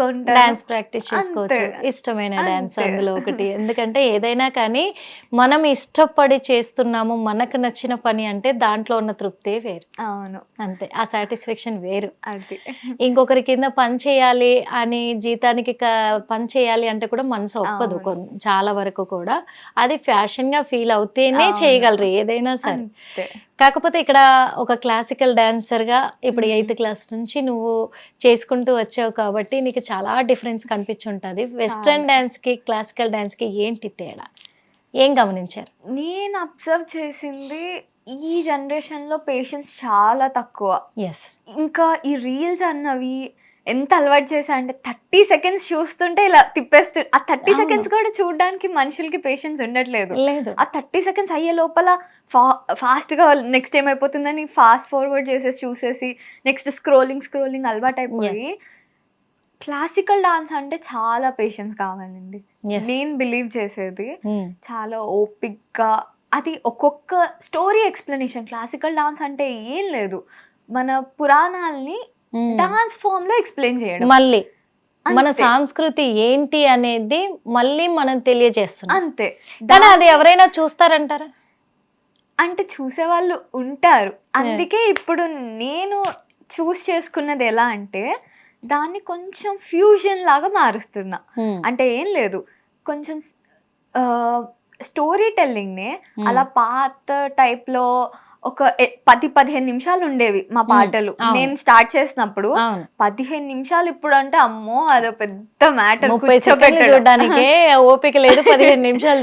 Dance practice చేసుకోవచ్చు. ఇష్టమైన dance. అందులో ఒకటి. ఎందుకంటే ఏదైనా కానీ మనం ఇష్టపడి చేస్తున్నాము మనకు నచ్చిన పని అంటే దాంట్లో ఉన్న తృప్తే వేరు. అవును. అంతే. ఆ సాటిస్ఫాక్షన్ వేరు. అది. ఇంకొకరి కింద పని చేయాలి అని జీతానికి పని చేయాలి అంటే కూడా మనసు ఒప్పదు చాలా వరకు కూడా. అది ఫ్యాషన్గా ఫీల్ అవుతేనే. చేయగలరు ఏదైనా సరే. కాకపోతే ఇక్కడ ఒక క్లాసికల్ డాన్సర్గా ఇప్పుడు ఎయిత్ క్లాస్ నుంచి నువ్వు చేసుకుంటూ వచ్చావు కాబట్టి నీకు చాలా డిఫరెన్స్ కనిపించుంటది. వెస్ట్రన్ డాన్స్కి క్లాసికల్ డాన్స్కి ఏంటి తేడా? ఏం గమనించారు? నేను అబ్జర్వ్ చేసింది ఈ జనరేషన్లో పేషెన్స్ చాలా తక్కువ. ఎస్ ఇంకా ఈ రీల్స్ అన్నవి ఎంత అలవాటు చేశా అంటే థర్టీ సెకండ్స్ చూస్తుంటే ఇలా తిప్పేస్తూ ఆ థర్టీ. సెకండ్స్ కూడా చూడడానికి మనుషులకి పేషెన్స్ ఉండట్లేదు. లేదు. ఆ థర్టీ సెకండ్స్ అయ్యే లోపల ఫా ఫాస్ట్గా నెక్స్ట్ ఏమైపోతుందని ఫాస్ట్ ఫార్వర్డ్ చేసేసి చూసేసి నెక్స్ట్ స్క్రోలింగ్ స్క్రోలింగ్ అలవాటు అయిపోయి క్లాసికల్ డాన్స్ అంటే చాలా పేషెన్స్ కావాలండి. నేను బిలీవ్ చేసేది చాలా ఓపిక్గా అది ఒక్కొక్క స్టోరీ ఎక్స్ప్లెనేషన్. క్లాసికల్ డాన్స్ అంటే ఏం లేదు. మన పురాణాల్ని డాన్స్ ఫామ్లో ఎక్స్ప్లెయిన్ చేయడం. మళ్ళీ మన. సంస్కృతి ఏంటి అనేది మళ్ళీ మనం తెలియజేస్తున్నాం. అంతే. కానీ అది ఎవరైనా చూస్తారంటారా? అంటే చూసేవాళ్ళు ఉంటారు. అందుకే ఇప్పుడు నేను చూస్ చేసుకున్నది ఎలా అంటే దాన్ని కొంచెం ఫ్యూజన్ లాగా మారుస్తున్నా. అంటే ఏం లేదు. కొంచెం స్టోరీ టెల్లింగ్నే. అలా పాత type లో ఒక పది పదిహేను నిమిషాలు ఉండేవి మా పాటలు. నేను స్టార్ట్ చేసినప్పుడు పదిహేను నిమిషాలు ఇప్పుడు అంటే అమ్మో అదో పెద్ద మ్యాటర్ చూడడానికే ఓపిక లేదు పదిహేను నిమిషాలు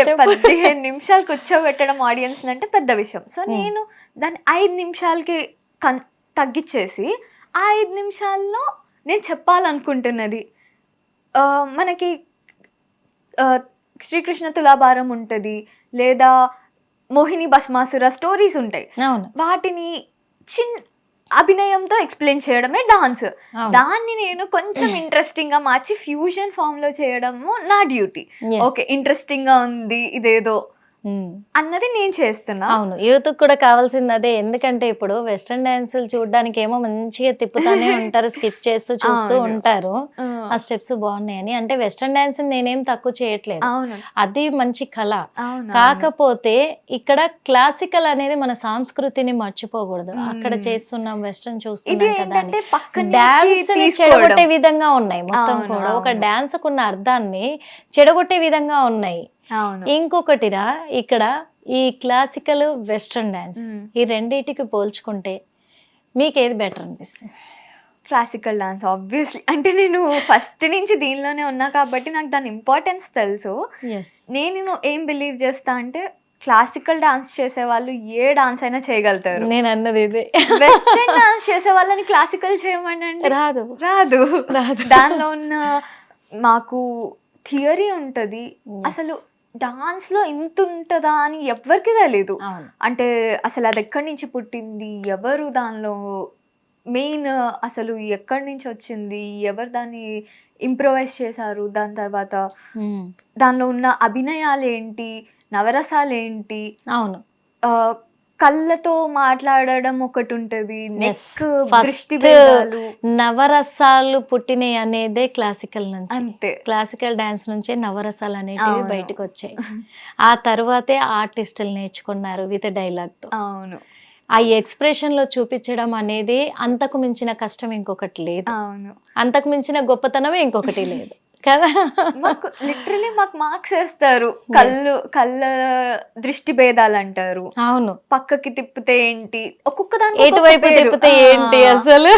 చెప్పు. పదిహేను నిమిషాలు కూర్చోబెట్టడం ఆడియన్స్ అంటే పెద్ద విషయం సో. నేను దాన్ని ఐదు నిమిషాలకి కన్ తగ్గించేసి ఆ ఐదు నిమిషాల్లో నేను చెప్పాలనుకుంటున్నది మనకి శ్రీకృష్ణ తులాభారం ఉంటుంది లేదా మోహిని భస్మాసుర స్టోరీస్ ఉంటాయి వాటిని చిన్ అభినయంతో ఎక్స్ప్లెయిన్ చేయడమే డాన్స్ దాన్ని నేను కొంచెం ఇంట్రెస్టింగ్గా మార్చి ఫ్యూజన్ ఫామ్లో చేయడము నా డ్యూటీ. ఓకే ఇంట్రెస్టింగ్గా ఉంది ఇదేదో. అన్నది నేను చేస్తున్నా. అవును యూత్ కూడా కావాల్సింది అదే ఎందుకంటే ఇప్పుడు వెస్ట్రన్ డాన్సులు చూడడానికి ఏమో మంచిగా తిప్పుతానే ఉంటారు స్కిప్ చేస్తూ చూస్తూ. ఉంటారు. ఆ, స్టెప్స్ బాగున్నాయని. అంటే వెస్ట్రన్ డాన్స్ నేనేం తక్కువ చేయట్లేదు. అది మంచి కళ. కాకపోతే ఇక్కడ క్లాసికల్ అనేది మన సంస్కృతిని మర్చిపోకూడదు. అక్కడ చేస్తున్నాం వెస్ట్రన్ చూస్తున్నాం కదా డాన్స్ చెడగొట్టే విధంగా ఉన్నాయి మొత్తం కూడా. ఒక. డాన్స్ కున్న అర్థాన్ని చెడగొట్టే విధంగా ఉన్నాయి. ఇంకొకటిరా ఇక్కడ ఈ క్లాసికల్ వెస్ట్రన్ డాన్స్. ఈ రెండింటికి పోల్చుకుంటే మీకు ఏది బెటర్ అనిపిస్తుంది? క్లాసికల్ డాన్స్ ఆబ్వియస్లీ అంటే నేను ఫస్ట్ నుంచి దీనిలోనే ఉన్నా కాబట్టి నాకు దాని ఇంపార్టెన్స్ తెలుసు. నేను ఏం బిలీవ్ చేస్తా అంటే క్లాసికల్ డాన్స్ చేసే వాళ్ళు ఏ డాన్స్ అయినా చేయగలుగుతారు. నేను అన్నది ఇదే. వెస్టర్న్ డాన్స్ చేసే వాళ్ళని క్లాసికల్ చేయమని అంటే? రాదు. రాదు. రాదు. దానిలో ఉన్న మాకు థియరీ ఉంటది. అసలు డాన్స్లో ఇంత ఉంటుందా అని ఎవ్వరికి తెలీదు. అవును. అంటే అసలు అది ఎక్కడి నుంచి పుట్టింది? ఎవరు దానిలో మెయిన్ అసలు ఎక్కడి నుంచి వచ్చింది? ఎవరు దాన్ని ఇంప్రొవైజ్ చేశారు? దాని తర్వాత. దానిలో ఉన్న అభినయాలు ఏంటి నవరసాలు ఏంటి అవును కళ్ళతో మాట్లాడడం ఒకటి ఉంటది నెక్ దృష్టి నవరసాలు పుట్టినాయి అనేదే క్లాసికల్ నుంచి. అంతే. క్లాసికల్ డాన్స్ నుంచే నవరసాలు అనేటివి అవును. బయటకు వచ్చాయి ఆ తర్వాతే ఆర్టిస్టులు నేర్చుకున్నారు విత్ డైలాగ్తో. అవును. ఆ ఎక్స్ప్రెషన్లో చూపించడం అనేది అంతకు మించిన కష్టం ఇంకొకటి లేదు. అవును. అంతకు మించిన గొప్పతనం ఇంకొకటి లేదు. కదా? మాకు లిటరలీ మాకు మార్క్స్ వేస్తారు. కళ్ళు కళ్ళ దృష్టి భేదాలు అంటారు అవును. పక్కకి తిప్పితే ఏంటి? ఒక్కొక్క ఒక్కొక్క ఎటువైపు. తిప్పితే ఏంటి అసలు.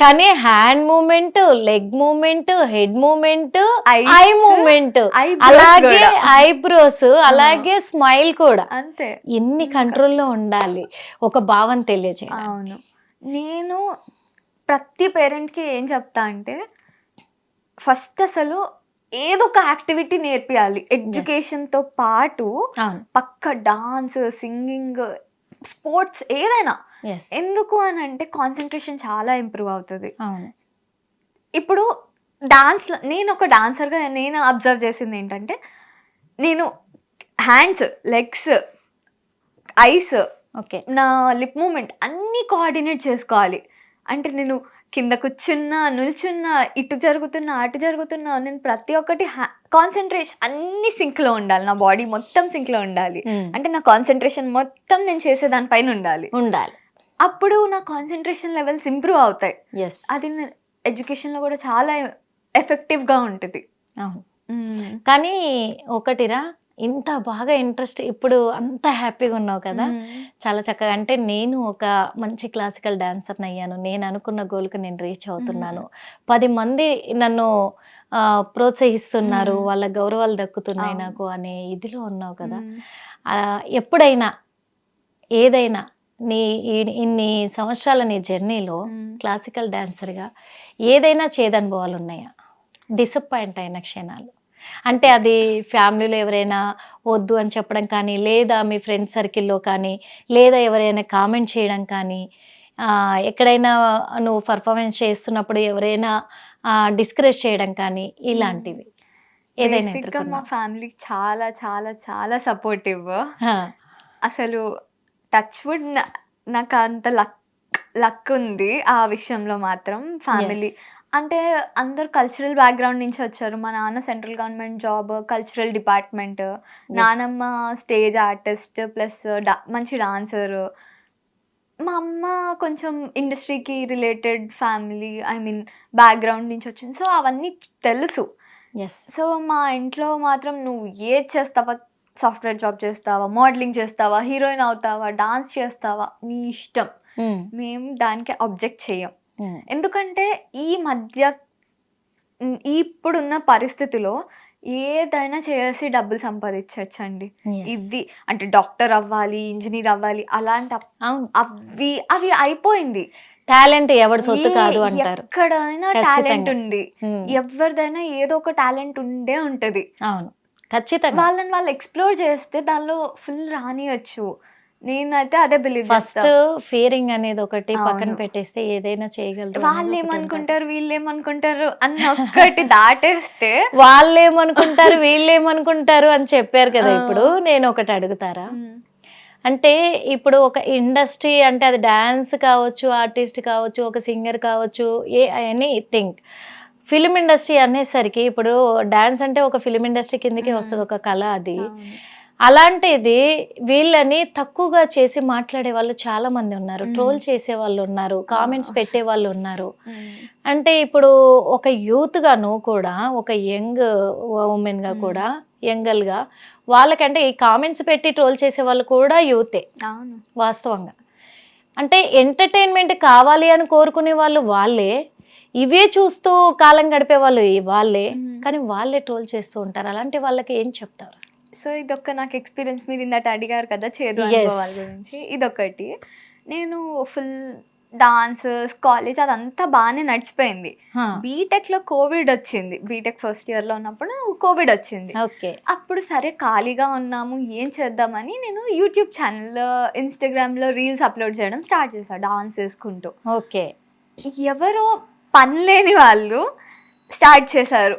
కానీ hand movement leg movement head movement eye movement అలాగే. ఐబ్రోస్ అలాగే స్మైల్ కూడా. అంతే. ఎన్ని కంట్రోల్లో ఉండాలి? ఒక భావం తెలియజేయాలి అవును. నేను ప్రతి పేరెంట్కి ఏం చెప్తా అంటే ఫస్ట్ అసలు ఏదో ఒక యాక్టివిటీ నేర్పియాలి. ఎడ్యుకేషన్తో పాటు పక్క డాన్స్ సింగింగ్ స్పోర్ట్స్ ఏదైనా. ఎందుకు అని అంటే కాన్సన్ట్రేషన్ చాలా ఇంప్రూవ్ అవుతుంది. ఇప్పుడు డాన్స్ నేను ఒక డాన్సర్గా నేను అబ్జర్వ్ చేసింది ఏంటంటే నేను హ్యాండ్స్ లెగ్స్ ఐస్ ఓకే. నా లిప్ మూమెంట్ అన్నీ కోఆర్డినేట్ చేసుకోవాలి. అంటే నేను కింద కూర్చున్నా నిల్చున్నా ఇటు జరుగుతున్నా అటు జరుగుతున్నా నేను ప్రతి ఒక్కటి కాన్సన్ట్రేషన్ అన్ని సింక్లో ఉండాలి. నా బాడీ మొత్తం సింక్లో ఉండాలి. అంటే నా కాన్సన్ట్రేషన్ మొత్తం నేను చేసే దానిపైన ఉండాలి. ఉండాలి. అప్పుడు నా కాన్సన్ట్రేషన్ లెవెల్స్ ఇంప్రూవ్ అవుతాయి. ఎస్ అది ఎడ్యుకేషన్లో కూడా చాలా ఎఫెక్టివ్గా ఉంటుంది. కానీ ఒకటిరా ఇంత బాగా ఇంట్రెస్ట్ ఇప్పుడు అంత హ్యాపీగా ఉన్నావు కదా. చాలా చక్కగా అంటే నేను ఒక మంచి క్లాసికల్ డాన్సర్ని అయ్యాను. నేను అనుకున్న గోల్కి నేను రీచ్ అవుతున్నాను. పది మంది నన్ను ప్రోత్సహిస్తున్నారు. వాళ్ళ గౌరవాలు దక్కుతున్నాయి. నాకు అనే ఇదిలో ఉన్నావు కదా. ఎప్పుడైనా ఏదైనా నీ ఇన్ని సంవత్సరాల నీ జర్నీలో. క్లాసికల్ డాన్సర్గా ఏదైనా చేదనుభవాలు ఉన్నాయా? డిసప్పాయింట్ అయిన క్షణాలు. అంటే అది ఫ్యామిలీలో ఎవరైనా వద్దు అని చెప్పడం కానీ లేదా మీ ఫ్రెండ్ సర్కిల్లో కానీ లేదా ఎవరైనా కామెంట్ చేయడం కానీ ఎక్కడైనా నువ్వు పర్ఫార్మెన్స్ చేస్తున్నప్పుడు ఎవరైనా డిస్కరేజ్ చేయడం కానీ ఇలాంటివి. ఏదైనా Basic గా మా? ఫ్యామిలీ చాలా చాలా చాలా సపోర్టివ్ అసలు టచ్ వుడ్ నాకు అంత లక్ లక్ ఉంది ఆ విషయంలో మాత్రం. ఫ్యామిలీ. అంటే అందరు కల్చరల్ బ్యాక్గ్రౌండ్ నుంచి వచ్చారు. మా నాన్న central government job cultural department నానమ్మ స్టేజ్ ఆర్టిస్ట్ ప్లస్ మంచి డాన్సర్ మా అమ్మ కొంచెం ఇండస్ట్రీకి related family I mean background నుంచి వచ్చింది. సో అవన్నీ తెలుసు. సో మా ఇంట్లో మాత్రం నువ్వు ఏది చేస్తావా? సాఫ్ట్వేర్ జాబ్ చేస్తావా? మోడలింగ్ చేస్తావా? హీరోయిన్ అవుతావా? డాన్స్ చేస్తావా? నీ ఇష్టం. ఉమ్, మేము దానికి అబ్జెక్ట్ చేయం. ఎందుకంటే ఈ మధ్య ఇప్పుడున్న పరిస్థితిలో ఏదైనా చేసి డబ్బులు సంపాదించవచ్చండి yes. ఇది అంటే డాక్టర్ అవ్వాలి ఇంజనీర్ అవ్వాలి అలాంటి అవి అవి అయిపోయింది. టాలెంట్ ఎవరి సొత్తు కాదు అంటారు. ఎక్కడైనా. టాలెంట్ ఉంది. ఉమ్, ఎవరిదైనా ఏదో ఒక టాలెంట్ ఉండే ఉంటది. అవును. ఖచ్చితంగా. వాళ్ళని వాళ్ళు ఎక్స్ప్లోర్ చేస్తే దానిలో ఫుల్ రానియచ్చు. నేనైతే అదే బిలీవ్ ఫస్ట్ ఫియరింగ్ అనేది ఒకటి పక్కన. పెట్టేస్తే ఏదైనా చేయగలరు వాళ్ళు ఏమనుకుంటారు వీళ్ళు ఏమనుకుంటారు అన్న ఒక్కటి దాటేస్తే. వాళ్ళు ఏమనుకుంటారు వీళ్ళు ఏమనుకుంటారు అని చెప్పారు కదా. ఇప్పుడు నేను ఒకటి అడుగుతారా అంటే ఇప్పుడు ఒక ఇండస్ట్రీ అంటే అది డాన్స్ కావచ్చు ఆర్టిస్ట్ కావచ్చు ఒక సింగర్ కావచ్చు ఏ ఎనీ థింగ్ ఫిలిం ఇండస్ట్రీ అనేసరికి ఇప్పుడు డాన్స్ అంటే ఒక ఫిలిం ఇండస్ట్రీ కిందకి. వస్తుంది ఒక కళ అది. అలాంటిది వీళ్ళని తక్కువగా చేసి మాట్లాడే వాళ్ళు చాలా మంది ఉన్నారు. ట్రోల్ చేసే వాళ్ళు ఉన్నారు. కామెంట్స్. పెట్టే వాళ్ళు ఉన్నారు. అంటే ఇప్పుడు ఒక యూత్గా నువ్వు కూడా ఒక యంగ్ ఉమెన్గా. కూడా యంగల్గా వాళ్ళకంటే ఈ కామెంట్స్ పెట్టి ట్రోల్ చేసే వాళ్ళు కూడా యూతే. వాస్తవంగా. అంటే ఎంటర్టైన్మెంట్ కావాలి అని కోరుకునే వాళ్ళు వాళ్ళే. ఇవే చూస్తూ కాలం గడిపే వాళ్ళు వాళ్ళే. కానీ వాళ్ళే ట్రోల్ చేస్తూ ఉంటారు. అలాంటి వాళ్ళకి ఏం చెప్తారు? సో ఇదొక నాకు ఎక్స్పీరియన్స్ మీరు ఇందాక అడిగారు కదా చేదు. అనుభవాల గురించి. ఇదొకటి. నేను ఫుల్ డాన్స్ కాలేజ్ అదంతా బాగానే నడిచిపోయింది. బీటెక్లో కోవిడ్ వచ్చింది. బీటెక్ ఫస్ట్ ఇయర్లో ఉన్నప్పుడు కోవిడ్ వచ్చింది. ఓకే. అప్పుడు సరే ఖాళీగా ఉన్నాము ఏం చేద్దామని నేను యూట్యూబ్ ఛానల్లో ఇన్స్టాగ్రామ్లో రీల్స్ అప్లోడ్ చేయడం స్టార్ట్ చేశాను డాన్స్ చేసుకుంటూ. ఓకే. ఎవరో పని లేని వాళ్ళు స్టార్ట్ చేశారు.